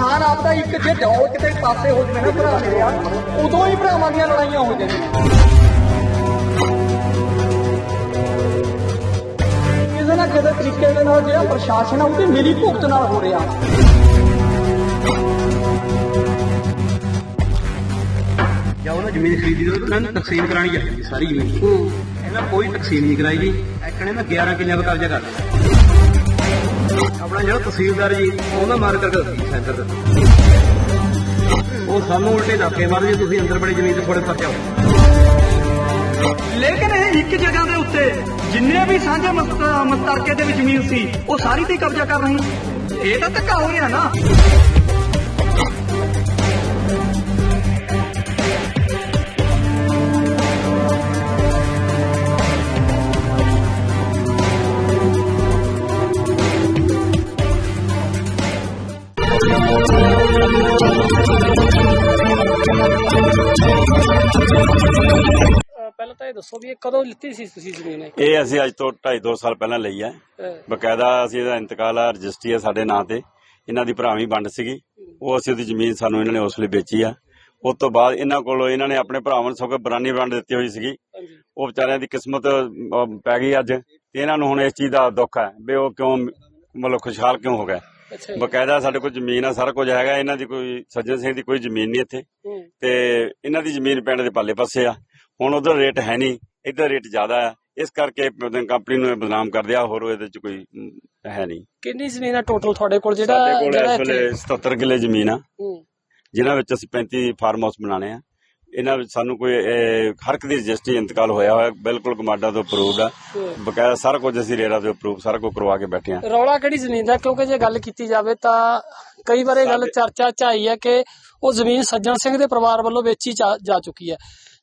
ਕਿਸਾਨ ਆਪਦਾ ਇੱਕ ਜੇ ਦੌੜ ਕਿਤੇ ਪਾਸੇ ਹੋ ਜਵੇ ਨਾ ਭਰਾ ਮੇਰੇ ਆ ਉਦੋਂ ਹੀ ਭਰਾਵਾਂ ਦੀਆਂ ਲੜਾਈਆਂ ਹੋ ਜਾਂਦੀਆਂ ਕਿਸੇ ਨਾ ਕਿਸੇ ਤਰੀਕੇ ਦੇ ਨਾਲ ਜਿਹੜਾ ਪ੍ਰਸ਼ਾਸਨ ਆ ਉਹਦੀ ਮਿਲੀ ਭੁਗਤ ਨਾਲ ਹੋ ਰਿਹਾ। ਜਾਂ ਉਹਨਾਂ ਜ਼ਮੀਨ ਖਰੀਦੀ ਤੇ ਉਹਨਾਂ ਨੂੰ ਤਕਸੀਮ ਕਰਾਣੀ ਚਾਹੀਦੀ ਸਾਰੀ ਜ਼ਮੀਨ। ਇਹਨਾਂ ਕੋਈ ਤਕਸੀਮ ਨਹੀਂ ਕਰਾਈ ਜੀ ਐਕਣੇ ਨਾ 11 ਕਿੱਲਿਆਂ ਦਾ ਕਬਜ਼ਾ ਕਰ ਲਿਆ। ਆਪਣਾ ਜਿਹੜਾ ਤਹਿਸੀਲਦਾਰ ਜੀ ਉਹਦਾ ਮਾਰ ਕਰਕੇ ਦਿੱਤੀ ਸੈਂਟਰ ਦਾ ਉਹ ਸਾਨੂੰ ਉਲਟੇ ਧੱਕੇ ਮਾਰਦੇ ਜੀ, ਤੁਸੀਂ ਅੰਦਰ ਬੜੀ ਜ਼ਮੀਨ ਤੇ ਥੋੜੇ ਪਰਚਾ ਹੋ ਲੇਕਿਨ ਇਹ ਇੱਕ ਜਗ੍ਹਾ ਦੇ ਉੱਤੇ ਜਿੰਨੇ ਵੀ ਸਾਂਝੇ ਮਸਤ- ਮਸਤਰਕੇ ਦੇ ਵਿੱਚ ਜ਼ਮੀਨ ਸੀ ਉਹ ਸਾਰੀ ਤੇ ਕਬਜ਼ਾ ਕਰ ਰਹੀ ਇਹ ਤਾਂ ਧੱਕਾ ਹੋ ਰਿਹਾ ਨਾ। ਦੱਸੋ ਵੀ ਇਹ ਕਦੋਂ ਲਿੱਤੀ ਸੀ ਤੁਸੀਂ ਜ਼ਮੀਨ ਇਹ? ਇਹ ਅਸੀਂ ਅੱਜ ਤੋਂ 2.5 2 ਸਾਲ ਪਹਿਲਾਂ ਲਈ ਹੈ। ਅਹ ਬਕਾਇਦਾ ਅਸੀਂ ਇਹਦਾ ਇੰਤਕਾਲ ਆ ਰਜਿਸਟਰੀ ਹੈ ਸਾਡੇ ਨਾਂ ਤੇ। ਇਹਨਾਂ ਦੀ ਭਰਾਵੀਂ ਵੰਡ ਸੀਗੀ। ਉਹ ਅਸੀਂ ਉਹਦੀ ਜ਼ਮੀਨ ਸਾਨੂੰ ਇਹਨਾਂ ਨੇ ਉਸ ਵੇਲੇ ਵੇਚੀ ਆ। ਉਸ ਤੋਂ ਬਾਅਦ ਇਹਨਾਂ ਕੋਲੋਂ ਇਹਨਾਂ ਨੇ ਆਪਣੇ ਭਰਾਵਾਂ ਨੂੰ ਸਗੋਂ ਬਰਾਨੀ ਵੰਡ ਦਿੱਤੀ ਹੋਈ ਸੀਗੀ। ਹਾਂਜੀ। ਉਹ ਵਿਚਾਰਿਆਂ ਦੀ ਕਿਸਮਤ ਪੈ ਗਈ ਅੱਜ। ਤੇ ਇਹਨਾਂ ਨੂੰ ਹੁਣ ਇਸ ਚੀਜ਼ ਦਾ ਦੁੱਖ ਹੈ ਵੀ ਉਹ ਕਿਉਂ ਮਤਲਬ ਖੁਸ਼ਹਾਲ ਕਿਉਂ ਹੋ ਗਏ। ਅੱਛਾ ਜੀ। ਬਕਾਇਦਾ ਸਾਡੇ ਕੋਲ ਜ਼ਮੀਨ ਆ ਸਾਰਾ ਕੁਝ ਹੈਗਾ। ਇਹਨਾਂ ਦੀ ਕੋਈ ਸੱਜਣ ਸਿੰਘ ਦੀ ਕੋਈ ਜ਼ਮੀਨ ਨਹੀਂ ਇੱਥੇ। ਹੂੰ। ਤੇ ਇਹਨਾਂ ਦੀ ਜ਼ਮੀਨ ਪਿੰਡ ਦੇ ਪਾਲੇ ਪਾਸੇ ਆ। ਹੁਣ ਉਧਰ ਰੇਟ ਹੈ ਨਹੀਂ ਇੱਧਰ ਰੇਟ ਜ਼ਿਆਦਾ ਆ ਇਸ ਕਰਕੇ ਕੰਪਨੀ ਨੂੰ ਇਹ ਬਦਨਾਮ ਕਰਦੇ ਆ ਹੋਰ ਇਹਦੇ ਚ ਕੋਈ ਹੈ ਨਹੀਂ। ਕਿੰਨੀ ਜ਼ਮੀਨ ਹੈ ਟੋਟਲ ਤੁਹਾਡੇ ਕੋਲ ਜਿਹੜਾ ਸਾਡੇ ਕੋਲ ਇਸ ਵੇਲੇ 77 ਕਿੱਲੇ ਜ਼ਮੀਨ ਆ। ਹੂੰ। ਜਿਨ੍ਹਾਂ ਵਿੱਚ ਅਸੀਂ 35 ਫਾਰਮ ਹਾਊਸ ਬਣਾਣੇ ਆ। ਇਹਨਾਂ ਵਿੱਚ ਸਾਨੂੰ ਕੋਈ ਹਰ ਇੱਕ ਦੀ ਰਜਿਸਟਰੀ ਇੰਤਕਾਲ ਹੋਇਆ ਹੋਇਆ ਬਿਲਕੁਲ ਕਮਾਡਾ ਤੋਂ ਅਪਰੂਵਡ ਆ। ਹੂੰ। ਬਕਾਇਦਾ ਸਾਰਾ ਕੁਝ ਅਸੀਂ ਰੇਰਾ ਤੋਂ ਅਪਰੂਵ ਸਾਰਾ ਕੁਝ ਕਰਵਾ ਕੇ ਬੈਠੇ ਆ। ਰੌਲਾ ਕਿਹੜੀ ਜ਼ਮੀਨ ਦਾ? ਕਿਉਂਕਿ ਜੇ ਗੱਲ ਕੀਤੀ ਜਾਵੇ ਤਾਂ ਕਈ ਵਾਰ ਇਹ ਗੱਲ ਚਰਚਾ ਚ ਆਈ ਹੈ ਕਿ ਉਹ ਜ਼ਮੀਨ ਸੱਜਣ ਸਿੰਘ ਦੇ ਪਰਿਵਾਰ ਵੱਲੋਂ ਵੇਚੀ ਜਾ ਚੁੱਕੀ ਹੈ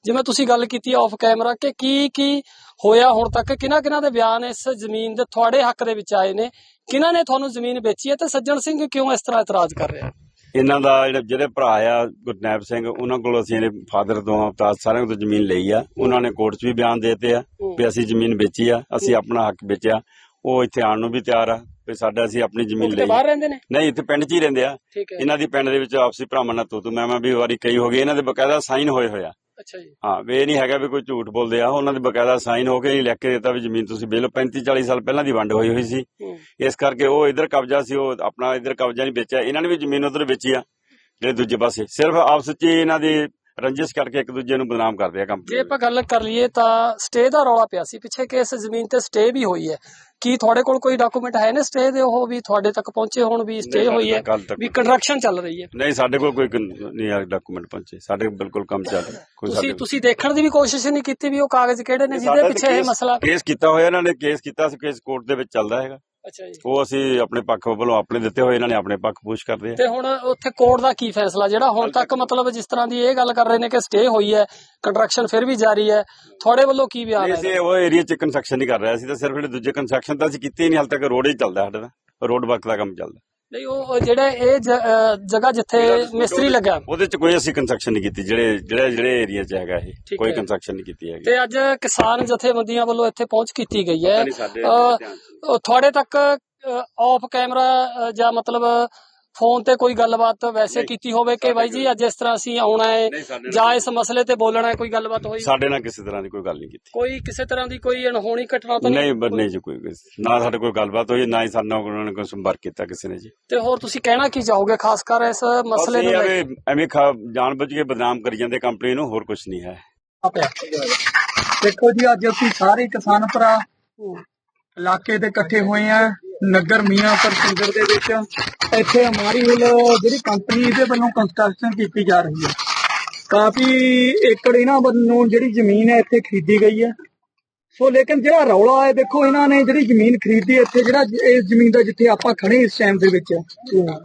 ਜਿਵੇਂ ਤੁਸੀਂ ਗੱਲ ਕੀਤੀ ਆਫ ਕੈਮਰਾ ਕਿ ਕੀ ਕੀ ਹੋਇਆ ਹੁਣ ਤੱਕ ਕਿਹਨਾਂ ਕਿਹਨਾਂ ਦੇ ਬਿਆਨ ਇਸ ਜ਼ਮੀਨ ਦੇ ਤੁਹਾਡੇ ਹੱਕ ਦੇ ਵਿੱਚ ਆਏ ਨੇ ਕਿਹਨਾਂ ਨੇ ਤੁਹਾਨੂੰ ਜ਼ਮੀਨ ਵੇਚੀ ਹੈ ਤੇ ਸੱਜਣ ਸਿੰਘ ਕਿਉਂ ਇਸ ਤਰ੍ਹਾਂ ਇਤਰਾਜ਼ ਕਰ ਰਿਹਾ ਇਹਨਾਂ ਦਾ ਜਿਹੜੇ ਜਿਹੜੇ ਭਰਾ ਆ ਗੁਰਨੈਬ ਸਿੰਘ ਉਹਨਾਂ ਕੋਲ ਅਸੀਂ ਇਹਦੇ ਫਾਦਰ ਤੋਂ ਅਵਤਾਰ ਸਾਰਿਆਂ ਤੋਂ ਜ਼ਮੀਨ ਲਈ ਆ। ਉਹਨਾਂ ਨੇ ਕੋਰਟ 'ਚ ਵੀ ਬਿਆਨ ਦੇਤੇ ਆ ਵੀ ਅਸੀਂ ਜ਼ਮੀਨ ਵੇਚੀ ਆ ਅਸੀਂ ਆਪਣਾ ਹੱਕ ਵੇਚਿਆ। ਉਹ ਇੱਥੇ ਆਉਣ ਨੂੰ ਵੀ ਤਿਆਰ ਆ ਵੀ ਸਾਡਾ ਅਸੀਂ ਆਪਣੀ ਜ਼ਮੀਨ ਲਈ। ਬਾਹਰ ਰਹਿੰਦੇ ਨੇ? ਨਹੀਂ ਇੱਥੇ ਪਿੰਡ 'ਚ ਹੀ ਰਹਿੰਦੇ ਆ। ਇਹਨਾਂ ਦੀ ਪਿੰਡ ਦੇ ਵਿੱਚ ਆਪਸੀ ਭਰਾਵਾਂ ਨਾਲ ਤੂੰ ਤੂੰ ਮੈਂ ਮੈਂ ਵੀ ਵਾਰੀ ਕਈ ਹੋ ਗਈ ਇਹਨਾਂ ਦੇ ਬਕਾਇਦਾ ਸਾਈਨ ਹੋਏ ਹੋਇਆ ਅੱਛਾ ਜੀ। ਹਾਂ ਵੀ ਇਹ ਨਹੀਂ ਹੈਗਾ ਵੀ ਕੋਈ ਝੂਠ ਬੋਲਦੇ ਆ। ਉਹਨਾਂ ਦੇ ਬਕਾਇਦਾ ਸਾਈਨ ਹੋ ਕੇ ਹੀ ਲਿਖ ਕੇ ਦਿੱਤਾ ਵੀ ਜ਼ਮੀਨ ਤੁਸੀਂ ਵੇਲੋ 35 40 ਸਾਲ ਪਹਿਲਾਂ ਦੀ ਵੰਡ ਹੋਈ ਹੋਈ ਸੀ। ਇਸ ਕਰਕੇ ਉਹ ਇਧਰ ਕਬਜ਼ਾ ਸੀ ਉਹ ਆਪਣਾ ਇਧਰ ਕਬਜ਼ਾ ਨਹੀਂ ਵੇਚਿਆ। ਇਹਨਾਂ ਨੇ ਵੀ ਜ਼ਮੀਨ ਉਧਰ ਵੇਚੀ ਆ ਜਿਹੜੇ ਦੂਜੇ ਪਾਸੇ। ਸਿਰਫ ਆਪਸ ਵਿੱਚ ਇਹਨਾਂ ਦੀ ਰੰਜਿਸ਼ ਕਰਕੇ ਇੱਕ ਦੂਜੇ ਨੂੰ ਬਦਨਾਮ ਕਰਦੇ ਆ ਜੇ ਕੰਪਨੀ ਆਪਾਂ ਗੱਲ ਕਰ ਲਈਏ ਤਾਂ ਸਟੇ ਦਾ ਰੌਲਾ ਪਿਆ ਸੀ। ਪਿੱਛੇ ਕਿ ਇਸ ਜ਼ਮੀਨ ਤੇ ਸਟੇ ਵੀ ਹੋਈ ਹੈ। ਕੀ ਤੁਹਾਡੇ ਕੋਲ ਕੋਈ ਡਾਕੂਮੈਂਟ ਹੈ ਨੇ ਸਟੇ ਦੇ? ਉਹ ਵੀ ਤੁਹਾਡੇ ਤੱਕ ਪਹੁੰਚੇ ਹੋਣ ਵੀ ਸਟੇ ਹੋਈ ਹੈ। ਵੀ ਕੰਸਟਰਕਸ਼ਨ ਚੱਲ ਰਹੀ ਹੈ। ਨਹੀਂ ਸਾਡੇ ਕੋਲ ਕੋਈ ਨਹੀਂ ਆ ਡਾਕੂਮੈਂਟ ਪਹੁੰਚੇ। ਸਾਡੇ ਬਿਲਕੁਲ ਕੰਮ ਚੱਲ ਰਿਹਾ। ਕੋਈ ਤੁਸੀਂ ਤੁਸੀਂ ਦੇਖਣ ਦੀ ਵੀ ਕੋਸ਼ਿਸ਼ ਨਹੀਂ ਕੀਤੀ ਵੀ ਉਹ ਕਾਗਜ਼ ਕਿਹੜੇ ਨੇ ਜਿਹਦੇ ਪਿੱਛੇ ਇਹ ਮਸਲਾ ਕੇਸ ਕੀਤਾ ਹੋਇਆ ਇਹਨਾਂ ਨੇ ਕੇਸ ਕੀਤਾ ਸੀ ਕੇਸ ਕੋਰਟ ਦੇ ਵਿੱਚ ਚੱਲਦਾ ਹੈਗਾ। ਅੱਛਾ ਜੀ। ਉਹ ਅਸੀਂ ਆਪਣੇ ਪੱਖ ਵੱਲੋਂ ਆਪਣੇ ਦਿੱਤੇ ਹੋਏ ਇਹਨਾਂ ਨੇ ਆਪਣੇ ਪੱਖ ਪੁਸ਼ ਕਰਦੇ ਆ ਤੇ ਹੁਣ ਉੱਥੇ ਕੋਰਟ ਦਾ ਕੀ ਫੈਸਲਾ? ਜਿਹੜਾ ਹੁਣ ਤੱਕ ਮਤਲਬ ਜਿਸ ਤਰ੍ਹਾਂ ਦੀ ਇਹ ਗੱਲ ਕਰ ਰਹੇ ਨੇ ਕਿ ਸਟੇ ਹੋਈ ਹੈ ਕੰਸਟਰਕਸ਼ਨ ਫਿਰ ਵੀ ਜਾਰੀ ਹੈ ਤੁਹਾਡੇ ਵੱਲੋਂ ਕੀ ਬਿਆਨ ਹੈ? ਅਸੀਂ ਉਹ ਏਰੀਆ ਚ ਕੰਸਟਰਕਸ਼ਨ ਨਹੀਂ ਕਰ ਰਿਹਾ। ਸੀ ਤਾਂ ਸਿਰਫ ਜਿਹੜੇ ਦੂਜੇ ਕੰਸਟਰਕਸ਼ਨ ਤਾਂ ਅਸੀਂ ਕੀਤੇ ਹੀ ਨਹੀਂ ਹਾਲ ਤੱਕ ਰੋਡ ਹੀ ਚੱਲਦਾ ਸਾਡੇ ਰੋਡ ਵਰਕ ਦਾ ਕੰਮ ਚੱਲਦਾ। ਨਹੀਂ ਉਹ ਜਿਹੜੇ ਇਹ ਜਗ੍ਹਾ ਜਿੱਥੇ ਮਿਸਤਰੀ ਲੱਗਾ ਉਹਦੇ ਚ ਕੋਈ ਅਸੀਂ ਕੰਸਟਰਕਸ਼ਨ ਨਹੀਂ ਕੀਤੀ ਜਿਹੜੇ ਜਿਹੜੇ ਜਿਹੜੇ ਏਰੀਆ ਚ ਹੈਗਾ ਇਹ ਕੋਈ ਹੈ। ਕੰਸਟਰਕਸ਼ਨ ਨਹੀਂ ਕੀਤੀ ਹੈਗੀ। ਤੇ ਅੱਜ ਕਿਸਾਨ ਜਥੇਬੰਦੀਆਂ ਵੱਲੋਂ ਇੱਥੇ ਪਹੁੰਚ ਕੀਤੀ ਗਈ ਹੈ। ਤੁਹਾਡੇ ਤੱਕ ਆਫ ਕੈਮਰਾ ਜਾਂ ਮਤਲਬ ਫੋਨ ਤੇ ਕੋਈ ਗੱਲਬਾਤ ਵੈਸੇ ਕੀਤੀ ਹੋਵੇ ਕਿ ਬਾਈ ਜੀ ਅੱਜ ਇਸ ਤਰ੍ਹਾਂ ਅਸੀਂ ਆਉਣਾ ਹੈ ਜਾਂ ਇਸ ਮਸਲੇ ਤੇ ਬੋਲਣਾ ਹੈ ਕੋਈ ਗੱਲਬਾਤ ਹੋਈ? ਸਾਡੇ ਨਾਲ ਕਿਸੇ ਤਰ੍ਹਾਂ ਦੀ ਕੋਈ ਗੱਲ ਨਹੀਂ ਕੀਤੀ। ਕੋਈ ਕਿਸੇ ਤਰ੍ਹਾਂ ਦੀ ਕੋਈ ਅਣਹੋਣੀ ਘਟਨਾ ਤਾਂ ਨਹੀਂ ਬ- ਨਹੀਂ ਜੀ ਕੋਈ ਨਾ ਸਾਡੇ ਕੋਈ ਗੱਲਬਾਤ ਹੋਈ ਨਾ ਹੀ ਸਾਡੇ ਨਾਲ ਉਹਨਾਂ ਨੇ ਕੋਈ ਸੰਪਰਕ ਕੀਤਾ ਕਿਸੇ ਨੇ ਜੀ। ਤੇ ਹੋਰ ਤੁਸੀਂ ਕਹਿਣਾ ਕੀ ਚਾਹੋਗੇ ਖਾਸ ਕਰ ਇਸ ਮਸਲੇ ਨੂੰ ਅਸੀਂ ਲੈ ਕੇ ਐਵੇਂ ਐਵੇਂ ਜਾਣਬੁੱਝ ਕੇ ਬਦਨਾਮ ਕਰੀ ਜਾਂਦੇ ਕੰਪਨੀ ਨੂੰ ਹੋਰ ਕੁਝ ਨਹੀਂ ਹੈ। ਦੇਖੋ ਜੀ ਅੱਜ ਅਸੀਂ ਸਾਰੇ ਕਿਸਾਨ ਭਰਾ ਇਲਾਕੇ ਦੇ ਇਕੱਠੇ ਹੋਏ ਆ, ਨਗਰ ਮੀਆਂਪੁਰ ਪਿੰਡਰ ਦੇ ਵਿੱਚ। ਇੱਥੇ ਹਮਾਰੀ ਵੱਲ ਜਿਹੜੀ ਕੰਪਨੀ ਦੇ ਵੱਲੋਂ ਕੰਸਟਰਕਸ਼ਨ ਕੀਤੀ ਜਾ ਰਹੀ ਹੈ। ਕਾਫੀ ਏਕੜ ਇਹਨਾਂ ਵੱਲੋਂ ਜਿਹੜੀ ਜ਼ਮੀਨ ਹੈ ਇੱਥੇ ਖਰੀਦੀ ਗਈ ਹੈ। ਸੋ ਲੇਕਿਨ ਜਿਹੜਾ ਰੌਲਾ ਹੈ, ਦੇਖੋ ਇਹਨਾਂ ਨੇ ਜਿਹੜੀ ਜ਼ਮੀਨ ਖਰੀਦੀ ਇੱਥੇ ਜਿਹੜਾ ਇਸ ਜ਼ਮੀਨ ਦਾ ਜਿੱਥੇ ਆਪਾਂ ਖੜੇ ਇਸ ਟਾਈਮ ਦੇ ਵਿੱਚ।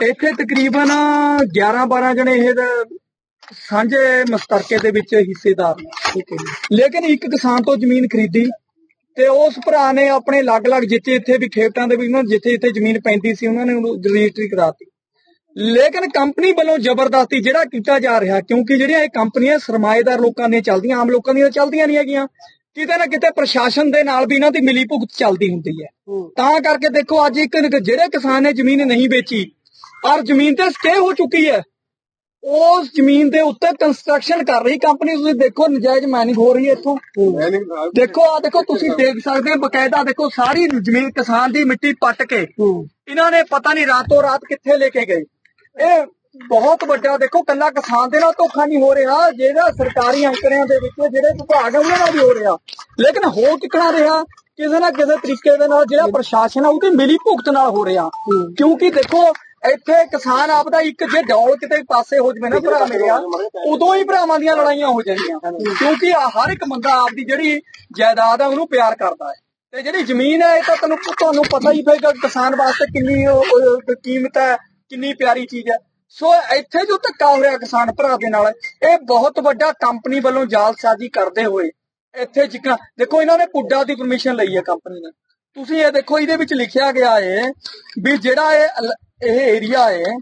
ਇੱਥੇ ਤਕਰੀਬਨ 11 12 ਜਣੇ ਇਹ ਸਾਂਝੇ ਮਸਤਰਕੇ ਦੇ ਵਿੱਚ ਹਿੱਸੇਦਾਰ ਨੇ। ਲੇਕਿਨ ਇੱਕ ਕਿਸਾਨ ਤੋਂ ਜ਼ਮੀਨ ਖਰੀਦੀ। ਤੇ ਉਸ ਭਰਾ ਨੇ ਆਪਣੇ ਅਲੱਗ-ਅਲੱਗ ਜਿੱਥੇ ਇੱਥੇ ਵੀ ਖੇਤਾਂ ਦੇ ਵੀ ਉਹਨਾਂ ਜਿੱਥੇ ਜਿੱਥੇ ਜ਼ਮੀਨ ਪੈਂਦੀ ਸੀ ਉਹਨਾਂ ਨੇ ਉਹਨੂੰ ਰਜਿਸਟਰੀ ਕਰਾਤੀ। ਲੇਕਿਨ ਕੰਪਨੀ ਵੱਲੋਂ ਜ਼ਬਰਦਸਤੀ ਜਿਹੜਾ ਕੀਤਾ ਜਾ ਰਿਹਾ ਕਿਉਂਕਿ ਜਿਹੜੀਆਂ ਇਹ ਕੰਪਨੀਆਂ ਸਰਮਾਏਦਾਰ ਲੋਕਾਂ ਦੀਆਂ ਚੱਲਦੀਆਂ ਆਮ ਲੋਕਾਂ ਦੀਆਂ ਚੱਲਦੀਆਂ ਨਹੀਂ ਹੈਗੀਆਂ ਕਿਤੇ ਨਾ ਕਿਤੇ ਪ੍ਰਸ਼ਾਸਨ ਦੇ ਨਾਲ ਵੀ ਇਹਨਾਂ ਦੀ ਮਿਲੀ ਭੁਗਤ ਚੱਲਦੀ ਹੁੰਦੀ ਹੈ। ਤਾਂ ਕਰਕੇ ਦੇਖੋ ਅੱਜ ਇੱਕ ਜਿਹੜੇ ਕਿਸਾਨ ਨੇ ਜ਼ਮੀਨ ਨਹੀਂ ਵੇਚੀ ਔਰ ਜ਼ਮੀਨ ਤੇ ਸਟੇ ਹੋ ਚੁੱਕੀ ਹੈ। ਉਸ ਜ਼ਮੀਨ ਦੇ ਉੱਤੇ ਕੰਸਟਰਕਸ਼ਨ ਕਰ ਰਹੀ ਕੰਪਨੀ ਤੁਸੀਂ ਦੇਖੋ ਨਜਾਇਜ਼ ਮਾਈਨਿੰਗ ਹੋ ਰਹੀ ਹੈ ਇੱਥੋਂ। ਦੇਖੋ ਆ ਦੇਖੋ ਤੁਸੀਂ ਦੇਖ ਸਕਦੇ ਹੋ ਬਕਾਇਦਾ ਦੇਖੋ ਸਾਰੀ ਜ਼ਮੀਨ ਕਿਸਾਨ ਦੀ ਮਿੱਟੀ ਪੱਟ ਕੇ ਇਹਨਾਂ ਨੇ ਪਤਾ ਨਹੀਂ ਰਾਤੋਂ ਰਾਤ ਕਿੱਥੇ ਲੈ ਕੇ ਗਏ। ਇਹ ਬਹੁਤ ਵੱਡਾ ਦੇਖੋ ਕੱਲਾ ਕਿਸਾਨ ਦੇ ਨਾਲ ਧੋਖਾ ਨਹੀਂ ਹੋ ਰਿਹਾ ਜਿਹੜਾ ਸਰਕਾਰੀ ਅੰਕੜਿਆਂ ਦੇ ਵਿੱਚ ਜਿਹੜੇ ਵਿਭਾਗ ਉਹਨਾਂ ਨਾਲ ਵੀ ਹੋ ਰਿਹਾ। ਲੇਕਿਨ ਹੋ ਕਿਕਣਾ ਰਿਹਾ ਕਿਸੇ ਨਾ ਕਿਸੇ ਤਰੀਕੇ ਦੇ ਨਾਲ ਜਿਹੜਾ ਪ੍ਰਸ਼ਾਸਨ ਆ ਉਹਦੀ ਮਿਲੀ ਭੁਗਤ ਨਾਲ ਹੋ ਰਿਹਾ। ਕਿਉਂਕਿ ਦੇਖੋ ਇੱਥੇ ਕਿਸਾਨ ਆਪਦਾ ਇੱਕ ਜੇ ਡੌਲ ਕਿਤੇ ਪਾਸੇ ਹੋ ਜਵੇ ਨਾ ਭਰਾ ਮੇਰਿਆ ਉਦੋਂ ਹੀ ਭਰਾਵਾਂ ਦੀਆਂ ਲੜਾਈਆਂ ਹੋ ਜਾਂਦੀਆਂ ਕਿਉਂਕਿ ਹਰ ਇੱਕ ਬੰਦਾ ਆਪਦੀ ਜਿਹੜੀ ਜਾਇਦਾਦ ਆ, ਉਹਨੂੰ ਪਿਆਰ ਕਰਦਾ ਹੈ। ਤੇ ਜਿਹੜੀ ਜ਼ਮੀਨ ਹੈ, ਇਹ ਤਾਂ ਤੁਹਾਨੂੰ ਤੁਹਾਨੂੰ ਪਤਾ ਹੀ ਪਏਗਾ ਕਿਸਾਨ ਵਾਸਤੇ ਕਿੰਨੀ ਕੀਮਤ ਹੈ, ਕਿੰਨੀ ਪਿਆਰੀ ਚੀਜ਼ ਹੈ। ਸੋ ਇੱਥੇ ਜੋ ਧੱਕਾ ਹੋ ਰਿਹਾ ਕਿਸਾਨ ਭਰਾ ਦੇ ਨਾਲ, ਇਹ ਬਹੁਤ ਵੱਡਾ ਕੰਪਨੀ ਵੱਲੋਂ ਜਾਲਸਾਜ਼ੀ ਕਰਦੇ ਹੋਏ, ਇੱਥੇ ਜਿੱਕਾ, ਦੇਖੋ ਇਹਨਾਂ ਨੇ ਪੁੱਡਾ ਦੀ ਪਰਮਿਸ਼ਨ ਲਈ ਹੈ ਕੰਪਨੀ ਨੇ। ਤੁਸੀਂ ਇਹ ਦੇਖੋ, ਇਹਦੇ ਵਿੱਚ ਲਿਖਿਆ ਗਿਆ ਹੈ ਵੀ ਜਿਹੜਾ ਇਹ ਇਹ ਏਰੀਆ ਹੈ।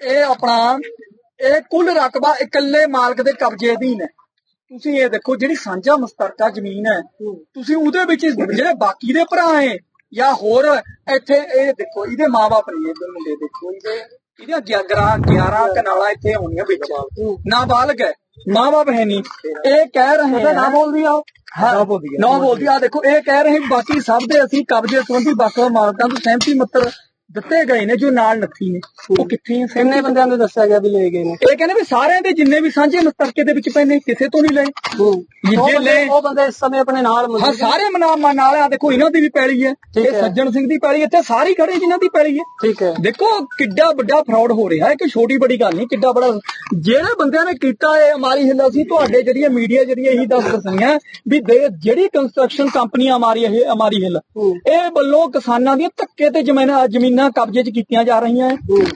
ਇਹ ਆਪਣਾ ਇਹ ਕੁੱਲ ਰਕਬਾ ਇਕੱਲੇ ਮਾਲਕ ਦੇ ਕਬਜ਼ੇ ਅਧੀਨ ਹੈ ਤੁਸੀਂ ਇਹ ਦੇਖੋ ਜਿਹੜੀ ਸਾਂਝਾ ਮੁਸ਼ਤਰਕਾ ਜ਼ਮੀਨ ਹੈ ਤੁਸੀਂ ਉਹਦੇ ਵਿੱਚ ਜਿਹੜੇ ਬਾਕੀ ਦੇ ਭਰਾ ਹੈ ਜਾਂ ਹੋਰ ਇੱਥੇ ਇਹ ਦੇਖੋ ਇਹਦੇ ਮਾਪੇ ਨੇ ਇਹਦੇ ਮੁੰਡੇ ਦੇਖੋ ਇਹਦੇ ਇਹਦੀਆਂ 11 11 ਕਨਾਲਾਂ ਇੱਥੇ ਹੋਣੀਆਂ ਵਿੱਚ। ਨਾਬਾਲਗ ਹੈ ਮਾਂ-ਬਾਪ ਹੈ ਨਹੀਂ। ਇਹ ਕਹਿ ਰਹੇ ਹੈ ਨਾ ਬੋਲਦੀ ਆ। ਨਾ ਬੋਲਦੀ ਆ। ਦੇਖੋ ਇਹ ਕਹਿ ਰਹੇ ਬਾਕੀ ਸਭ ਦੇ ਅਸੀਂ ਕਬਜ਼ੇ ਸੰਬੰਧੀ ਵੱਖ ਮਾਲਕਾਂ ਤੋਂ ਸਹਿਮਤੀ ਮੱਤਰ ਦਿੱਤੇ ਗਏ ਨੇ ਜੋ ਨਾਲ ਨੱਥੀ ਨੇ। ਉਹ ਕਿੱਥੇ ਹੈ ਕਿੰਨੇ ਬੰਦਿਆਂ ਨੂੰ ਦੱਸਿਆ ਗਿਆ ਵੀ ਲੈ ਗਏ ਨੇ? ਇਹ ਕਹਿੰਦੇ ਵੀ ਸਾਰਿਆਂ ਦੇ ਜਿੰਨੇ ਵੀ ਸਾਂਝੇ ਮੁਸ਼ਤਰਕੇ ਦੇ ਵਿੱਚ ਪੈਨੇ ਕਿਸੇ ਤੋਂ ਨਹੀਂ ਲਏ। ਜੇ ਬੰਦੇ- ਲੈ ਉਹ ਬੰਦੇ ਇਸ ਸਮੇਂ ਆਪਣੇ ਨਾਲ ਹਾਂ। ਸਾਰੇ ਮਨਾਮ ਨਾਲ ਆ ਦੇਖੋ ਇਹਨਾਂ ਦੀ ਵੀ ਪੈਲੀ ਹੈ। ਇਹ। ਸੱਜਣ ਸਿੰਘ ਦੀ ਪੈਲੀ ਇੱਥੇ ਸਾਰੀ ਖੜੇ ਜਿਨ੍ਹਾਂ ਦੀ ਪੈਲੀ ਹੈ। ਠੀਕ ਹੈ। ਦੇਖੋ ਕਿੱਡਾ ਵੱਡਾ ਫਰਾਡ ਹੋ ਰਿਹਾ ਹੈ ਕਿ ਛੋਟੀ ਬੜੀ ਗੱਲ ਨਹੀਂ ਕਿੱਡਾ ਬੜਾ ਜਿਹੜੇ ਬੰਦਿਆਂ ਨੇ ਕੀਤਾ ਇਹ ਹਮਾਰੀ ਹਿੱਲ ਅਸੀਂ ਤੁਹਾਡੇ ਜਿਹੜੀਆਂ ਮੀਡੀਆ ਜਿਹੜੀਆਂ ਇਹੀ ਦੱਸ ਦਸੀਆਂ ਵੀ ਜਿਹੜੀ ਕੰਸਟਰਕਸ਼ਨ ਕੰਪਨੀ ਹਮਾਰੀ ਇਹ ਹਮਾਰੀ ਹਿੱਲ ਇਹ ਵੱਲੋਂ ਕਿਸਾਨਾਂ ਦੀਆਂ ਧੱਕੇ ਤੇ ਜ਼ਮੀਨਾਂ ਜ਼ਮੀਨਾਂ ਕਬਜ਼ੇ 'ਚ ਕੀਤੀਆਂ ਜਾ ਰਹੀਆਂ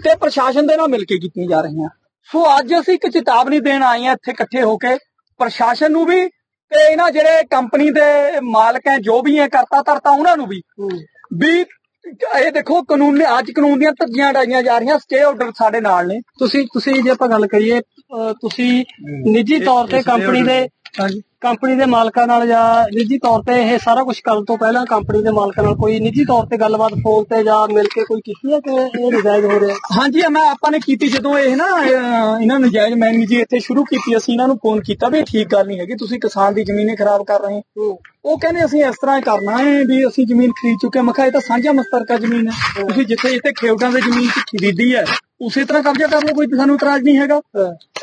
ਤੇ ਪ੍ਰਸ਼ਾਸਨ ਦੇ ਨਾਲ ਮਿਲ ਕੇ ਕੀਤੀਆਂ ਜਾ ਰਹੀਆਂ। ਸੋ ਅੱਜ ਅਸੀਂ ਇੱਕ ਚੇਤਾਵਨੀ ਦੇਣ ਆਏ ਹਾਂ ਇੱਥੇ ਇਕੱਠੇ ਹੋ ਕੇ। ਪ੍ਰਸ਼ਾਸਨ ਨੂੰ ਵੀ ਤੇ ਇਹਨਾਂ ਜਿਹੜੇ ਕੰਪਨੀ ਦੇ ਮਾਲਕ ਹੈ ਜੋ ਵੀ ਹੈ ਕਰਤਾ ਧਰਤਾ ਉਹਨਾਂ ਨੂੰ ਵੀ। ਵੀ ਇਹ ਦੇਖੋ ਕਾਨੂੰਨ ਨੇ ਅੱਜ ਕਾਨੂੰਨ ਦੀਆਂ ਧੱਜੀਆਂ ਡਾਈਆਂ ਜਾ ਰਹੀਆਂ ਸਟੇ ਆਰਡਰ ਸਾਡੇ ਨਾਲ ਨੇ। ਤੁਸੀਂ ਤੁਸੀਂ ਜੇ ਆਪਾਂ ਗੱਲ ਕਰੀਏ ਤੁਸੀਂ ਨਿੱਜੀ ਤੌਰ ਤੇ ਕੰਪਨੀ ਦੇ ਕੰਪਨੀ ਦੇ ਮਾਲਕਾਂ ਨਾਲ ਜਾਂ ਨਿੱਜੀ ਤੌਰ ਤੇ ਇਹ ਸਾਰਾ ਕੁਝ ਕਰਨ ਤੋਂ ਪਹਿਲਾਂ ਕੰਪਨੀ ਦੇ ਮਾਲਕਾਂ ਨਾਲ ਕੋਈ ਨਿੱਜੀ ਤੌਰ ਤੇ ਗੱਲਬਾਤ ਫੋਨ ਤੇ ਜਾਂ ਮਿਲ ਕੇ ਕੋਈ ਕੀਤੀ ਹੈ ਕਿ ਇਹ ਨਜਾਇਜ਼ ਹੋ ਰਿਹਾ ਹਾਂਜੀ ਮੈਂ ਆਪਾਂ ਨੇ ਕੀਤੀ ਜਦੋਂ ਇਹ ਨਾ ਇਹਨਾਂ ਨਜਾਇਜ਼ ਮੈਨਿੰਗ ਜੀ ਇੱਥੇ ਸ਼ੁਰੂ ਕੀਤੀ ਅਸੀਂ ਇਹਨਾਂ ਨੂੰ ਫੋਨ ਕੀਤਾ ਵੀ ਠੀਕ ਗੱਲ ਨਹੀਂ ਹੈਗੀ ਤੁਸੀਂ ਕਿਸਾਨ ਦੀ ਜ਼ਮੀਨੇ ਖਰਾਬ ਕਰ ਰਹੇ ਹੋ। ਉਹ ਕਹਿੰਦੇ ਅਸੀਂ ਇਸ ਤਰ੍ਹਾਂ ਕਰਨਾ ਹੈ ਵੀ ਅਸੀਂ ਜ਼ਮੀਨ ਖਰੀਦ ਚੁੱਕੇ ਮੈਂ ਕਿਹਾ ਇਹ ਤਾਂ ਸਾਂਝਾ ਮੁਸ਼ਤਰਕਾ ਜ਼ਮੀਨ ਹੈ। ਤੁਸੀਂ ਜਿੱਥੇ ਜਿੱਥੇ ਖੇਵਡਾਂ ਦੀ ਜ਼ਮੀਨ ਖਰੀਦੀ ਹੈ ਉਸੇ ਤਰ੍ਹਾਂ ਕਬਜ਼ਾ ਕਰ ਲਓ ਕੋਈ ਸਾਨੂੰ ਇਤਰਾਜ਼ ਨਹੀਂ ਹੈਗਾ।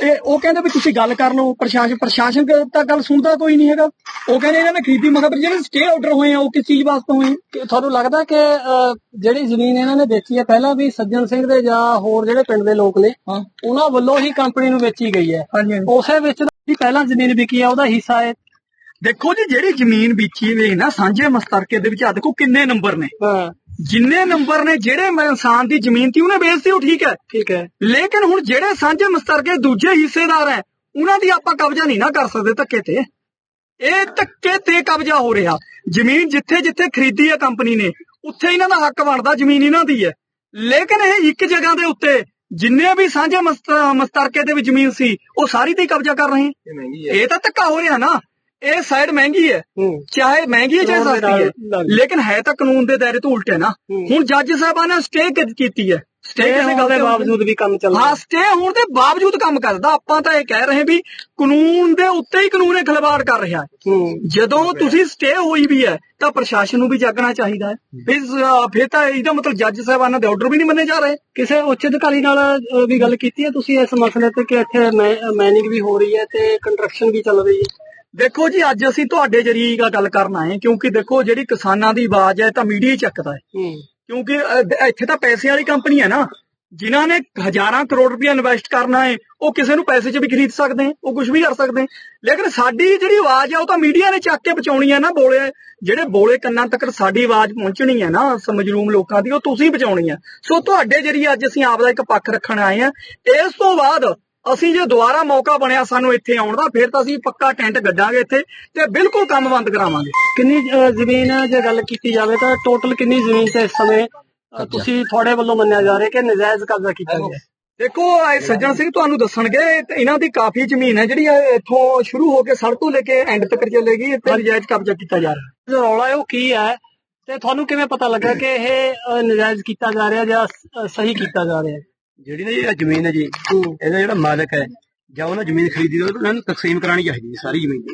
ਇਹ ਉਹ ਕਹਿੰਦੇ ਵੀ ਤੁਸੀਂ ਗੱਲ ਕਰ ਲਓ ਪ੍ਰਸ਼ਾਸਨ ਪ੍ਰਸ਼ਾਸਨ ਤਾਂ ਗੱਲ ਸੁਣਦਾ ਕੋਈ ਨਹੀਂ ਹੈਗਾ। ਉਹ ਕਹਿੰਦੇ ਇਹਨਾਂ ਨੇ ਖਰੀਦੀ ਮਗਰ ਜਿਹੜੇ ਸਟੇ ਆਰਡਰ ਹੋਏ ਆ ਉਹ ਕਿਸ ਚੀਜ਼ ਵਾਸਤੇ ਹੋਏ ਆ? ਤੁਹਾਨੂੰ ਲੱਗਦਾ ਕਿ ਅਹ, ਜਿਹੜੀ ਜ਼ਮੀਨ ਇਹਨਾਂ ਨੇ ਵੇਚੀ ਹੈ ਪਹਿਲਾਂ ਵੀ ਸੱਜਣ ਸਿੰਘ ਦੇ ਜਾਂ ਹੋਰ ਜਿਹੜੇ ਪਿੰਡ ਦੇ ਲੋਕ ਨੇ ਹਾਂ। ਉਹਨਾਂ ਵੱਲੋਂ ਹੀ ਕੰਪਨੀ ਨੂੰ ਵੇਚੀ ਗਈ ਹੈ। ਹਾਂਜੀ। ਉਸੇ ਵਿੱਚ ਜਿਹੜੀ ਪਹਿਲਾਂ ਜ਼ਮੀਨ ਵਿਕੀ ਹੈ ਉਹਦਾ ਹਿੱਸਾ ਹੈ। ਦੇਖੋ ਜੀ ਜਿਹੜੀ ਜ਼ਮੀਨ ਵੇਚੀ ਵੇ ਨਾ ਸਾਂਝੇ ਮਸਤਰਕੇ ਦੇ ਵਿੱਚ ਆ ਦੇਖੋ ਕਿੰਨੇ ਨੰਬਰ ਨੇ। ਹਾਂ। ਜਿੰਨੇ ਨੰਬਰ ਨੇ ਜਿਹੜੇ ਮ- ਇਨਸਾਨ ਦੀ ਜ਼ਮੀਨ ਸੀ ਉਹਨੇ ਵੇਚਤੀ ਉਹ ਠੀਕ ਹੈ। ਠੀਕ ਹੈ। ਲੇਕਿਨ ਹੁਣ ਜਿਹੜੇ ਸਾਂਝੇ ਮਸਤਰਕੇ ਦੂਜੇ ਹਿੱਸੇਦਾਰ ਹੈ ਉਹਨਾਂ ਦੀ ਆਪਾਂ ਕਬਜ਼ਾ ਨਹੀਂ ਨਾ ਕਰ ਸਕਦੇ ਧੱਕੇ ਤੇ। ਇਹ ਧੱਕੇ ਤੇ ਕਬਜ਼ਾ ਹੋ ਰਿਹਾ। ਜ਼ਮੀਨ ਜਿੱਥੇ ਜਿੱਥੇ ਖਰੀਦੀ ਹੈ ਕੰਪਨੀ ਨੇ ਉੱਥੇ ਇਹਨਾਂ ਦਾ ਹੱਕ ਬਣਦਾ ਜ਼ਮੀਨ ਇਹਨਾਂ ਦੀ ਹੈ। ਲੇਕਿਨ ਇਹ ਇੱਕ ਜਗ੍ਹਾ ਦੇ ਉੱਤੇ ਜਿੰਨੇ ਵੀ ਸਾਂਝੇ ਮਸਤ- ਮਸਤਰਕੇ ਦੇ ਵਿੱਚ ਜ਼ਮੀਨ ਸੀ ਉਹ ਸਾਰੀ ਤੇ ਕਬਜ਼ਾ ਕਰ ਰਹੇ। ਇਹ ਤਾਂ ਧੱਕਾ ਹੋ ਰਿਹਾ ਨਾ। ਇਹ ਸਾਈਡ ਮਹਿੰਗੀ ਹੈ। ਚਾਹੇ ਮਹਿੰਗੀ ਹੈ ਚਾਹੇ ਸਸਤੀ ਹੈ। ਲੇਕਿਨ ਹੈ ਤਾਂ ਕਾਨੂੰਨ ਦੇ ਦਾਇਰੇ ਤੋਂ ਉਲਟ ਹੈ ਨਾ। ਹੁਣ ਜੱਜ ਸਾਹਿਬਾਨ ਨੇ ਸਟੇ ਕੀਤੀ ਹੈ। ਸਟੇ ਕਿਸੇ ਗੱਲ ਦੇ ਬਾਵਜੂਦ ਵੀ ਕੰਮ ਚੱਲ ਰਿਹਾ। ਹਾਂ ਸਟੇ ਹੋਣ ਦੇ ਬਾਵਜੂਦ ਕੰਮ ਕਰਦਾ। ਆਪਾਂ ਤਾਂ ਇਹ ਕਹਿ ਰਹੇ ਵੀ ਕਾਨੂੰਨ ਦੇ ਉੱਤੇ ਹੀ ਕਾਨੂੰਨ ਖਿਲਵਾੜ ਕਰ ਰਿਹਾ ਜਦੋਂ ਤੁਸੀਂ ਸਟੇ ਹੋਈ ਵੀ ਹੈ ਤਾਂ ਪ੍ਰਸ਼ਾਸਨ ਨੂੰ ਵੀ ਜਾਗਣਾ ਚਾਹੀਦਾ ਹੈ। ਫਿਰ ਫਿਰ ਤਾਂ ਇਹਦਾ ਮਤਲਬ ਜੱਜ ਸਾਹਿਬਾਨਾਂ ਦੇ ਆਰਡਰ ਵੀ ਨਹੀਂ ਮੰਨੇ ਜਾ ਰਹੇ। ਕਿਸੇ ਉੱਚ ਅਧਿਕਾਰੀ ਨਾਲ ਵੀ ਗੱਲ ਕੀਤੀ ਹੈ ਤੁਸੀਂ ਇਸ ਮਸਲੇ ਤੇ ਕਿ ਇੱਥੇ ਮੈਨਿੰਗ ਵੀ ਹੋ ਰਹੀ ਹੈ ਤੇ ਕੰਸਟਰਕਸ਼ਨ ਵੀ ਚੱਲ ਰਹੀ ਹੈ? ਦੇਖੋ ਜੀ ਅੱਜ ਅਸੀਂ ਤੁਹਾਡੇ ਜਰੀਏ ਗੱਲ ਕਰਨ ਆਏ ਹਾਂ, ਕਿਉਂਕਿ ਦੇਖੋ ਜਿਹੜੀ ਕਿਸਾਨਾਂ ਦੀ ਆਵਾਜ਼ ਹੈ ਤਾਂ ਮੀਡੀਆ ਹੀ ਚੱਕਦਾ ਹੈ। ਕਿਉਂਕਿ ਇੱਥੇ ਤਾਂ ਪੈਸੇ ਵਾਲੀ ਕੰਪਨੀ ਹੈ ਨਾ ਜਿਨ੍ਹਾਂ ਨੇ ਹਜ਼ਾਰਾਂ ਕਰੋੜ ਰੁਪਏ ਇਨਵੈਸਟ ਕਰਨਾ ਹੈ ਉਹ ਕਿਸੇ ਨੂੰ ਪੈਸੇ 'ਚ ਵੀ ਖਰੀਦ ਸਕਦੇ ਹੈ ਉਹ ਕੁਝ ਵੀ ਕਰ ਸਕਦੇ ਹੈ। ਲੇਕਿਨ ਸਾਡੀ ਜਿਹੜੀ ਆਵਾਜ਼ ਹੈ ਉਹ ਤਾਂ ਮੀਡੀਆ ਨੇ ਚੱਕ ਕੇ ਪਹੁੰਚਾਉਣੀ ਹੈ ਨਾ ਬੋਲੇ ਜਿਹੜੇ ਬੋਲੇ ਕੰਨਾਂ ਤੱਕ ਸਾਡੀ ਆਵਾਜ਼ ਪਹੁੰਚਣੀ ਹੈ ਨਾ ਸ- ਮਜਲੂਮ ਲੋਕਾਂ ਦੀ ਉਹ ਤੁਸੀਂ ਪਹੁੰਚਾਉਣੀ ਹੈ। ਸੋ ਤੁਹਾਡੇ ਜਰੀਏ ਅੱਜ ਅਸੀਂ ਆਪ ਦਾ ਇੱਕ ਪੱਖ ਰੱਖਣ ਆਏ ਹਾਂ। ਇਸ ਤੋਂ ਬਾਅਦ ਅਸੀਂ ਜੇ ਦੁਬਾਰਾ ਮੌਕਾ ਬਣਿਆ ਸਾਨੂੰ ਇੱਥੇ ਆਉਣ ਦਾ ਫਿਰ ਤਾਂ ਅਸੀਂ ਪੱਕਾ ਟੈਂਟ ਗੱਡਾਂਗੇ ਇੱਥੇ ਤੇ ਬਿਲਕੁਲ ਕੰਮ ਬੰਦ ਕਰਾਵਾਂਗੇ। ਕਿੰਨੀ ਜ਼ਮੀਨ ਜੇ ਗੱਲ ਕੀਤੀ ਜਾਵੇ ਤਾਂ ਟੋਟਲ ਕਿੰਨੀ ਜ਼ਮੀਨ ਤੇ ਇਸ ਸਮੇਂ ਤੁਸੀਂ ਤੁਹਾਡੇ ਵੱਲੋਂ ਮੰਨਿਆ ਜਾ ਰਿਹਾ ਕਿ ਨਜਾਇਜ਼ ਕਬਜ਼ਾ ਕੀਤਾ ਗਿਆ? ਦੇਖੋ ਇਹ ਸੱਜਣ ਸਿੰਘ ਤੁਹਾਨੂੰ ਦੱਸਣਗੇ ਤੇ ਇਹਨਾਂ ਦੀ ਕਾਫੀ ਜ਼ਮੀਨ ਹੈ ਜਿਹੜੀ ਇੱਥੋਂ ਸ਼ੁਰੂ ਹੋ ਕੇ ਸੜਕ ਤੋਂ ਲੈ ਕੇ ਐਂਡ ਤੱਕ ਚੱਲੇਗੀ ਤੇ ਨਜਾਇਜ਼ ਕਬਜ਼ਾ ਕੀਤਾ ਜਾ ਰਿਹਾ। ਜੋ ਰੌਲਾ ਹੈ ਉਹ ਕੀ ਹੈ? ਤੇ ਤੁਹਾਨੂੰ ਕਿਵੇਂ ਪਤਾ ਲੱਗਾ ਕਿ ਇਹ ਨਜਾਇਜ਼ ਕੀਤਾ ਜਾ ਰਿਹਾ ਜਾਂ ਸਹੀ ਕੀਤਾ ਜਾ ਰਿਹਾ? ਹੈ ਜਿਹੜੀ ਨਾ ਇਹ ਜ਼ਮੀਨ ਹੈ ਜੀ ਇਹਦਾ ਜਿਹੜਾ ਮਾਲਕ ਹੈ ਜਾਂ ਉਹਨਾਂ ਜ਼ਮੀਨ ਖਰੀਦੀ ਤਾਂ ਉਹਨਾਂ ਨੂੰ ਤਕਸੀਮ ਕਰਾਣੀ ਚਾਹੀਦੀ ਹੈ ਸਾਰੀ ਜ਼ਮੀਨ ਦੀ।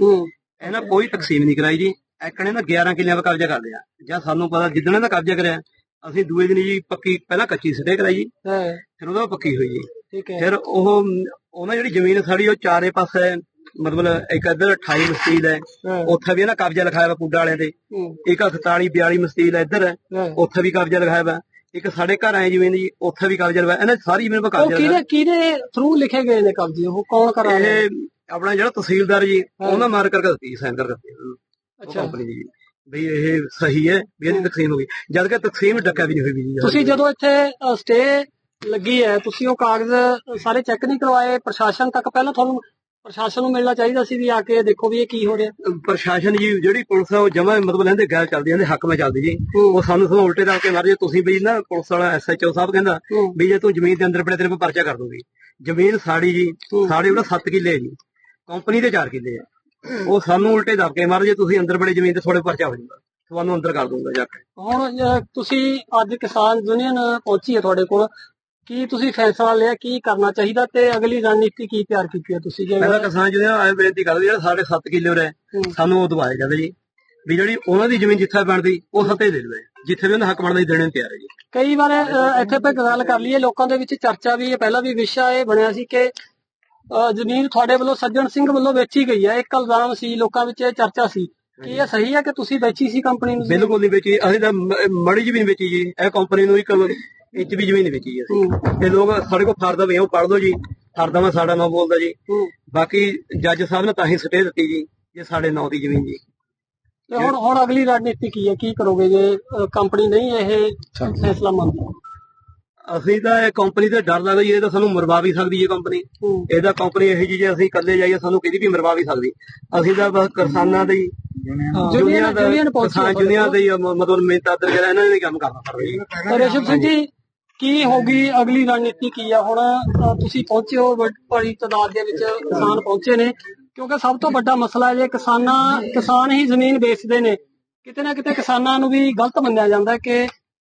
ਇਹਨਾਂ ਕੋਈ ਤਕਸੀਮ ਨਹੀਂ ਕਰਾਈ ਜੀ। ਐਕਣੇ ਨਾ 11 ਕਿੱਲਿਆਂ ਦਾ ਕਬਜ਼ਾ ਕਰ ਲਿਆ ਜਾਂ ਸਾਨੂੰ ਪਤਾ ਜਿੱਦਣ ਇਹਦਾ ਕਬਜ਼ਾ ਕਰਿਆ ਅਸੀਂ ਦੂਏ ਦਿਨ ਜੀ ਪੱਕੀ ਪਹਿਲਾਂ ਕੱਚੀ ਸਟੇ ਕਰਾਈ ਜੀ। ਹਾਂ। ਫਿਰ ਉਹਦਾ ਪੱਕੀ ਹੋਈ ਜੀ। ਠੀਕ ਹੈ। ਫਿਰ ਉਹ ਉਹਨਾਂ ਜਿਹੜੀ ਜ਼ਮੀਨ ਸਾਡੀ ਉਹ ਚਾਰੇ ਪਾਸੇ ਮਤਲਬ ਇੱਕ ਇੱਧਰ 28 ਮਸਜਿਦ ਹੈ ਉੱਥੇ ਵੀ ਇਹਨਾਂ ਕਬਜ਼ਾ ਲਿਖਾਇਆ ਵਾ ਪੁੱਡਾ ਵਾਲਿਆਂ ਦੇ ਹੂੰ, ਇੱਕ 47 42 ਮਸਜਿਦ ਹੈ ਇੱਧਰ। ਉੱਥੇ ਵੀ ਕਬਜ਼ਾ ਲਗਾਇਆ ਵਾ। ਇੱਕ ਸਾਡੇ ਘਰ ਆਏ ਜ਼ਮੀਨ ਜੀ ਉੱਥੇ ਵੀ ਕਬਜ਼ਾ ਲਗਾਇਆ ਇਹਨਾਂ ਸਾਰੀ ਜ਼ਮੀਨ 'ਤੇ ਉਹ ਕਬਜ਼ਾ ਕਿਹਦੇ ਕਿਹਦੇ ਥਰੂ ਲਿਖੇ ਗਏ ਨੇ ਕਬਜ਼ੇ? ਉਹ ਕੌਣ ਕਰਾ ਰਿਹਾ? ਇਹ ਆਪਣਾ ਜਿਹੜਾ ਤਹਿਸੀਲਦਾਰ ਜੀ। ਉਹਨਾਂ ਮਾਰ ਕਰਕੇ ਦਿੱਤੀ ਸਾਈਨ ਕਰ ਦਿੱਤੀ ਅੱਛਾ। ਕੰਪਨੀ ਦੀ ਵੀ ਇਹ ਸਹੀ ਹੈ ਵੀ ਇਹਦੀ ਤਕਸੀਮ ਹੋ ਗਈ। ਜਦ ਕਿ ਤਕਸੀਮ ਡੱਕਾ ਵੀ ਨਹੀਂ ਹੋਈ ਵੀ ਜੀ। ਤੁਸੀਂ ਜਦੋਂ ਇੱਥੇ ਸਟੇ ਲੱਗੀ ਹੈ ਤੁਸੀਂ ਉਹ ਕਾਗਜ਼ ਸਾਰੇ ਚੈੱਕ ਨਹੀਂ ਕਰਵਾਏ ਪ੍ਰਸ਼ਾਸਨ ਤੱਕ ਪਹਿਲਾਂ ਤੁਹਾਨੂੰ ਪ੍ਰਸ਼ਾਸਨ ਨੂੰ ਮਿਲਣਾ ਚਾਹੀਦਾ ਸੀ ਵੀ ਆ ਕੇ ਦੇਖੋ ਵੀ ਇਹ ਕੀ ਹੋ ਰਿਹਾ। ਪ੍ਰਸ਼ਾਸਨ ਜੀ ਜਿਹੜੀ ਪੁਲਿਸ ਆ ਉਹ ਜਮਾ ਮਤਲਬ ਲੈਂਦੇ ਗੱਲ ਚੱਲਦੀ ਜਾਂਦੇ ਹੱਕ ਮੈਂ ਚੱਲਦੀ ਜੀ। ਉਹ ਸਾਨੂੰ ਸਭ ਉਲਟੇ ਦਾ ਕੇ ਮਾਰ ਜੇ ਤੁਸੀਂ ਵੀ ਨਾ ਪੁਲਿਸ ਵਾਲਾ ਐਸਐਚਓ ਸਾਹਿਬ ਕਹਿੰਦਾ। ਵੀ ਜੇ ਤੂੰ ਜ਼ਮੀਨ ਦੇ ਅੰਦਰ ਬੜੇ ਤੇਰੇ ਕੋਲ ਪਰਚਾ ਕਰ ਦੂੰਗੀ ਜ਼ਮੀਨ ਸਾੜੀ ਜੀ। ਸਾਡੇ ਕੋਲ 7 ਕਿੱਲੇ ਜੀ। ਕੰਪਨੀ ਦੇ 4 ਕਿੱਲੇ ਆ। ਉਹ ਸਾਨੂੰ ਉਲਟੇ ਦੱਬ ਕੇ ਮਾਰ ਜੇ ਤੁਸੀਂ ਅੰਦਰ ਬੜੇ ਜ਼ਮੀਨ ਤੇ ਥੋੜੇ ਪਰਚਾ ਹੋ ਜਾਊਗਾ। ਤੁਹਾਨੂੰ ਅੰਦਰ ਕਰ ਦੂੰਗਾ ਜਾ ਕੇ। ਹੁਣ ਤੁਸੀਂ ਅੱਜ ਕਿਸਾਨ ਯੂਨੀਅਨ ਪਹੁੰਚੀ ਹੈ ਤੁਹਾਡੇ ਕੋਲ। ਕੀ ਤੁਸੀਂ ਫੈਸਲਾ ਲਿਆ ਕੀ ਕਰਨਾ ਚਾਹੀਦਾ ਤੇ ਅਗਲੀ ਰਣਨੀਤੀ ਕੀ ਤਿਆਰ ਕੀਤੀ ਹੈ ਤੁਸੀਂ? ਜੇ ਪਹਿਲਾਂ ਕਿਸਾਨ ਜਿਹਨੇ ਆਏ ਬੇਨਤੀ ਕਰਦੇ ਜਿਹੜਾ ਸਾਡੇ 7 ਕਿੱਲੇ ਉਰੇ ਹੂੰ। ਸਾਨੂੰ ਉਹ ਦਵਾਏ ਜਾਂਦੇ ਜੀ। ਵੀ ਜਿਹੜੀ ਉਹਨਾਂ ਦੀ ਜ਼ਮੀਨ ਜਿੱਥੇ ਬਣਦੀ ਉਹ ਸੱਤੇ ਦੇ ਦੇਵੇ। ਜਿੱਥੇ ਵੀ ਉਹਨਾਂ ਹੱਕ ਬਣਦਾ ਦੇਣੇ ਨੂੰ ਤਿਆਰ ਹੈ ਜੀ। ਕਈ ਵਾਰ ਇੱਥੇ ਤੇ ਗੱਲ ਕਰ ਲਈਏ ਲੋਕਾਂ ਦੇ ਵਿੱਚ ਚਰਚਾ ਵੀ ਹੈ। ਪਹਿਲਾਂ ਵੀ ਵਿਸ਼ਾ ਇਹ ਬਣਿਆ ਸੀ ਕਿ ਜ਼ਮੀਨ ਤੁਹਾਡੇ ਵੱਲੋਂ ਸੱਜਣ ਸਿੰਘ ਵੱਲੋਂ ਵੇਚੀ ਗਈ ਹੈ। ਇੱਕ ਇਲਜ਼ਾਮ ਸੀ ਲੋਕਾਂ ਵਿੱਚ ਇਹ ਚਰਚਾ ਸੀ। ਕੀ ਇਹ ਸਹੀ ਹੈ ਕਿ ਤੁਸੀਂ ਵੇਚੀ ਸੀ ਕੰਪਨੀ ਨੂੰ? ਬਿਲਕੁਲ ਨਹੀਂ ਵੇਚੀ। ਅਸੀਂ ਤਾਂ ਮੜੀ ਜ਼ਮੀਨ ਵੇਚੀ ਜੀ। ਇਹ ਕੰਪਨੀ ਨੂੰ ਇੱਕ ਇੰਚ ਵੀ ਜ਼ਮੀਨ ਵੇਚੀ ਜੀ ਅਸੀਂ। ਹੂੰ, ਇਹ ਲੋਕ ਸਾਡੇ ਕੋਲ ਫਰਦਾ ਵੀ ਉਹ ਪੜ ਲਓ ਜੀ ਫਰਦਾ ਮੈਂ ਸਾਡਾ ਨਾਮ ਬੋਲਦਾ ਜੀ। ਹੂੰ। ਬਾਕੀ ਜੱਜ ਸਾਹਿਬ ਨੇ ਤਾਂ ਹੀ ਸਟੇ ਦਿੱਤੀ ਜੀ ਇਹ ਸਾਡੇ ਨਾਂ ਦੀ ਜ਼ਮੀਨ ਜੀ। ਤੇ ਹੁਣ ਹੁਣ ਅਗਲੀ ਰਣਨੀਤੀ ਕੀ ਹੈ ਕੀ ਕਰੋਗੇ ਜੇ ਕੰਪਨੀ ਨਹੀਂ ਇਹ ਫੈਸਲਾ ਮੰਨਦੀ? ਅਸੀਂ ਤਾਂ ਇਹ ਕੰਪਨੀ ਤੇ ਡਰ ਲੱਗਦਾ ਜੀ ਇਹ ਤਾਂ ਸਾਨੂੰ ਮਰਵਾ ਵੀ ਸਕਦੀ ਹੈ ਕੰਪਨੀ। ਹੂੰ, ਇਹਦਾ ਕੰਪਨੀ ਇਹੋ ਜਿਹੀ ਜੇ ਅਸੀਂ ਇਕੱਲੇ ਜਾਈਏ ਸਾਨੂੰ ਕਿਹਦੀ ਵੀ ਮਰਵਾ ਵੀ ਸਕਦੀ। ਅਸੀਂ ਤਾਂ ਬਸ ਕਿਸਾਨਾਂ ਦੇ ਹੀ ਪਹੁੰਚੀ ਹੈ ਕਿਸਾਨ ਯੂਨੀਅਨ ਦੇ ਹੀ ਮ- ਮਤਲਬ ਮਿਹਨਤ ਆਦਰ ਜਿਹੜਾ ਇਹਨਾਂ ਨੇ ਕੰਮ ਕਰਨਾ ਪੜ ਜੀ। ਤਾਂ ਰੇਸ਼ਮ ਸਿੰਘ ਜੀ ਕੀ ਹੋਗੀ ਅਗਲੀ ਰਣਨੀਤੀ ਕੀ ਆ? ਹੁਣ ਤੁਸੀਂ ਪਹੁੰਚੇ ਹੋ ਬੜੀ ਤਾਦਾਦ ਦੇ ਵਿੱਚ ਕਿਸਾਨ ਪਹੁੰਚੇ ਨੇ। ਕਿਉਂਕਿ ਸਭ ਤੋਂ ਵੱਡਾ ਮਸਲਾ ਇਹ ਕਿਸਾਨਾਂ, ਕਿਸਾਨ ਹੀ ਜ਼ਮੀਨ ਵੇਚਦੇ ਨੇ। ਕਿਤੇ ਨਾ ਕਿਤੇ ਕਿਸਾਨਾਂ ਨੂੰ ਵੀ ਗਲਤ ਮੰਨਿਆ ਜਾਂਦਾ ਕਿ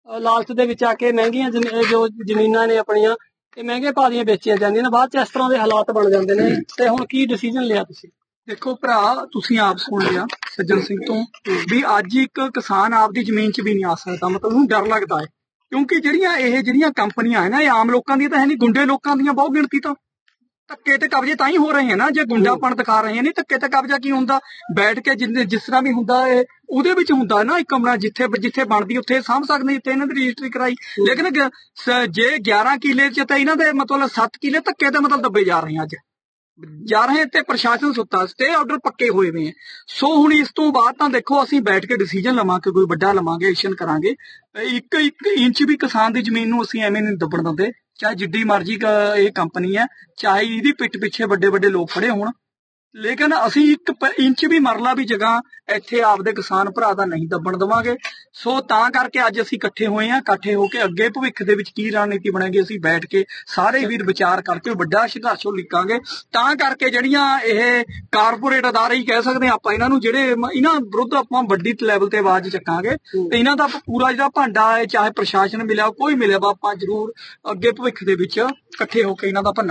ਲਾਲਚ ਦੇ ਵਿੱਚ ਆ ਕੇ ਮਹਿੰਗੀਆਂ ਜੋ ਜ਼ਮੀਨਾਂ ਨੇ ਆਪਣੀਆਂ, ਇਹ ਮਹਿੰਗੇ ਭਾਅ ਦੀਆਂ ਵੇਚੀਆਂ ਜਾਂਦੀਆਂ ਨੇ। ਬਾਅਦ ਚ ਇਸ ਤਰ੍ਹਾਂ ਦੇ ਹਾਲਾਤ ਬਣ ਜਾਂਦੇ ਨੇ। ਤੇ ਹੁਣ ਕੀ ਡਿਸੀਜਨ ਲਿਆ ਤੁਸੀਂ? ਦੇਖੋ ਭਰਾ, ਤੁਸੀਂ ਆਪ ਸੁਣ ਲਿਆ, ਸੱਜਣ ਸਿੰਘ ਤੋਂ। ਵੀ ਅੱਜ ਇੱਕ ਕਿਸਾਨ ਆਪਦੀ ਜ਼ਮੀਨ 'ਚ ਵੀ ਨਹੀਂ ਆ ਸਕਦਾ। ਮਤਲਬ ਉਹਨੂੰ ਡਰ ਲੱਗਦਾ ਹੈ। ਕਿਉਂਕਿ ਜਿਹੜੀਆਂ ਇਹ ਜਿਹੜੀਆਂ ਕੰਪਨੀਆਂ ਹੈ ਨਾ ਇਹ ਆਮ ਲੋਕਾਂ ਦੀਆਂ ਤਾਂ ਹੈ ਨਹੀਂ, ਗੁੰਡੇ ਲੋਕਾਂ ਦੀਆਂ ਬਹੁਤ ਗਿਣਤੀ ਤਾਂ। ਧੱਕੇ ਤੇ ਕਬਜ਼ੇ ਤਾਂ ਹੀ ਹੋ ਰਹੇ ਹੈ ਨਾ, ਜੇ ਗੁੰਡਾਪਣ ਦਿਖਾ ਰਹੇ ਹੈ ਧੱਕੇ ਤੇ ਕਬਜ਼ਾ ਕੀ ਹੁੰਦਾ? ਬੈਠ ਕੇ ਜਿੰਨੇ, ਜਿਸ ਤਰ੍ਹਾਂ ਵੀ ਹੁੰਦਾ ਇਹ, ਉਹਦੇ ਵਿੱਚ ਹੁੰਦਾ ਨਾ ਇੱਕ ਕਮਰਾ ਜਿੱਥੇ ਜਿੱਥੇ ਬਣਦੀ, ਉੱਥੇ ਸਾਂਭ ਸਕਦੇ ਜਿੱਥੇ ਇਹਨਾਂ ਦੀ ਰਜਿਸਟਰੀ ਕਰਾਈ। ਲੇਕਿਨ ਜੇ 11 ਕਿਲੇ ਚ ਤਾਂ ਇਹਨਾਂ ਦੇ ਮਤਲਬ 7 ਕਿੱਲੇ ਧੱਕੇ ਤੇ ਮਤਲਬ ਦੱਬੇ ਜਾ ਰਹੇ ਆ ਅੱਜ। ਜਾ ਰਹੇ ਤੇ ਪ੍ਰਸ਼ਾਸਨ ਸੁੱਤਾ ਸਟੇ ਆਰਡਰ ਪੱਕੇ ਹੋਏ ਹੋਏ ਆ। ਸੋ ਹੁਣ ਇਸ ਤੋਂ ਬਾਅਦ ਤਾਂ ਦੇਖੋ ਅਸੀਂ ਬੈਠ ਕੇ ਡਿਸੀਜਨ ਲਵਾਂਗੇ, ਕੋਈ ਵੱਡਾ ਲਵਾਂਗੇ ਐਕਸ਼ਨ ਕਰਾਂਗੇ। ਇੱਕ ਇੱਕ ਇੰਚ ਵੀ ਕਿਸਾਨ ਦੀ ਜ਼ਮੀਨ ਨੂੰ ਅਸੀਂ ਐਵੇਂ ਨਹੀਂ ਦੱਬਣ ਦਿੰਦੇ। ਚਾਹੇ ਜਿੱਡੀ ਮਰਜ਼ੀ ਇਹ ਕੰਪਨੀ ਹੈ ਚਾਹੇ ਇਹਦੀ ਪਿੱਠ ਪਿੱਛੇ ਵੱਡੇ ਵੱਡੇ ਲੋਕ ਖੜੇ ਹੋਣ। ਲੇਕਿਨ ਅਸੀਂ ਇੱਕ ਇੰਚ ਵੀ ਮਰਲਾ ਵੀ ਜਗ੍ਹਾ ਇੱਥੇ ਆਪਦੇ ਕਿਸਾਨ ਭਰਾ ਦਾ ਨਹੀਂ ਦੱਬਣ ਦਵਾਂਗੇ। ਸੋ ਤਾਂ ਕਰਕੇ ਅੱਜ ਅਸੀਂ ਇਕੱਠੇ ਹੋਏ ਹਾਂ ਇਕੱਠੇ ਹੋ ਕੇ ਅੱਗੇ ਭਵਿੱਖ ਦੇ ਵਿੱਚ ਕੀ ਰਣਨੀਤੀ ਬਣੇਗੀ ਅਸੀਂ ਬੈਠ ਕੇ ਸਾਰੇ ਵੀਰ ਵਿਚਾਰ ਕਰਕੇ ਵੱਡਾ ਸੰਘਰਸ਼ ਲਿਖਾਂਗੇ ਤਾਂ ਕਰਕੇ ਜਿਹੜੀਆਂ ਇਹ ਕਾਰਪੋਰੇਟ ਅਦਾਰੇ ਹੀ ਕਹਿ ਸਕਦੇ ਹਾਂ ਆਪਾਂ ਇਹਨਾਂ ਨੂੰ ਜਿਹੜੇ ਇਹਨਾਂ ਵਿਰੁੱਧ ਆਪਾਂ ਵੱਡੀ ਲੈਵਲ ਤੇ ਆਵਾਜ਼ ਚੱਕਾਂਗੇ। ਤੇ ਇਹਨਾਂ ਦਾ ਪੂਰਾ ਜਿਹੜਾ ਭਾਂਡਾ ਹੈ ਚਾਹੇ ਪ੍ਰਸ਼ਾਸਨ ਮਿਲਿਆ ਕੋਈ ਮਿਲਿਆ ਆਪਾਂ ਜ਼ਰੂਰ ਅੱਗੇ ਭਵਿੱਖ ਦੇ ਵਿੱਚ ਇਕੱਠੇ ਹੋ ਕੇ ਇਹਨਾਂ ਦਾ ਭੰਨਾ